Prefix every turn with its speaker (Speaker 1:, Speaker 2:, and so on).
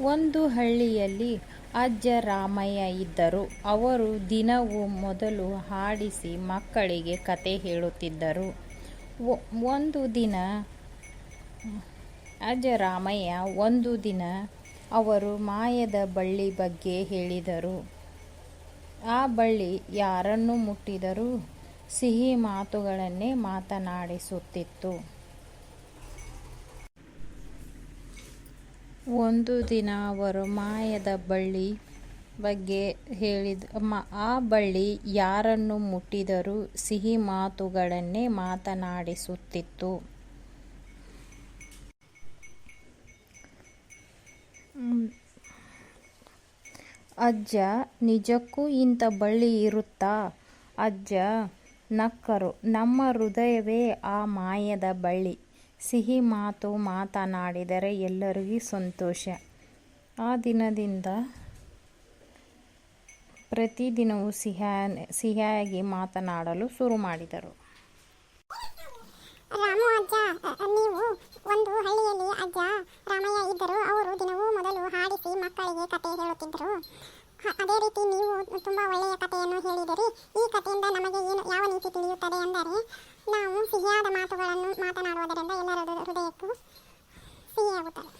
Speaker 1: ಒಂದು ಹಳ್ಳಿಯಲ್ಲಿ ಅಜ್ಜ ರಾಮಯ್ಯ ಇದ್ದರು. ಅವರು ದಿನವೂ ಮೊದಲು ಹಾಡಿಸಿ ಮಕ್ಕಳಿಗೆ ಕತೆ ಹೇಳುತ್ತಿದ್ದರು. ಒಂದು ದಿನ, ಅಜ್ಜ ರಾಮಯ್ಯ ಒಂದು ದಿನ ಅವರು ಮಾಯದ ಬಳ್ಳಿ ಬಗ್ಗೆ ಹೇಳಿದರು. ಆ ಬಳ್ಳಿ ಯಾರನ್ನು ಮುಟ್ಟಿದರೂ ಸಿಹಿ ಮಾತುಗಳನ್ನೇ ಮಾತನಾಡಿಸುತ್ತಿತ್ತು. ಒಂದು ದಿನ ಅವರು ಮಾಯದ ಬಳ್ಳಿ ಬಗ್ಗೆ ಹೇಳಿದ, ಮ- ಆ ಬಳ್ಳಿ ಯಾರನ್ನು ಮುಟ್ಟಿದರೂ ಸಿಹಿ ಮಾತುಗಳನ್ನೇ ಮಾತನಾಡಿಸುತ್ತಿತ್ತು. ಅಜ್ಜ, ನಿಜಕ್ಕೂ ಇಂಥ ಬಳ್ಳಿ ಇರುತ್ತಾ? ಅಜ್ಜ, ನಕ್ಕರು, ನಮ್ಮ ಹೃದಯವೇ ಆ ಮಾಯದ ಬಳ್ಳಿ. ಸಿಹಿ ಮಾತು ಮಾತನಾಡಿದರೆ ಎಲ್ಲರಿಗೂ ಸಂತೋಷ. ಆ ದಿನದಿಂದ ಪ್ರತಿದಿನವೂ ಸಿಹಿ ಸಿಹಿಯಾಗಿ ಮಾತನಾಡಲು ಶುರು ಮಾಡಿದರು.
Speaker 2: ರಾಮು ಅಜ್ಜ ನೀವು ಒಂದು ಹಳ್ಳಿಯಲ್ಲಿ ಅಜ್ಜ ರಾಮಯ್ಯ ಇದ್ದರು. ಅವರು ದಿನವೂ ಮೊದಲು ಹಾಡಿಸಿ ಮಕ್ಕಳಿಗೆ ಕತೆ ಹೇಳುತ್ತಿದ್ದರು. ಅದೇ ರೀತಿ ನೀವು ತುಂಬಾ ಒಳ್ಳೆಯ ಕಥೆಯನ್ನು ಹೇಳಿದಿರಿ. ಈ ಕಥೆಯಿಂದ ನಮಗೆ ಏನು, ಯಾವ ನೀತಿ ತಿಳಿಯುತ್ತದೆ ಎಂದರೆ ನಾವು ಸಿಹಿಯಾದ ಮಾತುಗಳನ್ನು ಮಾತನಾಡುವುದರಿಂದ ಎಲ್ಲರ ಹೃದಯಕ್ಕೂ ಸಿಹಿಯಾಗುತ್ತದೆ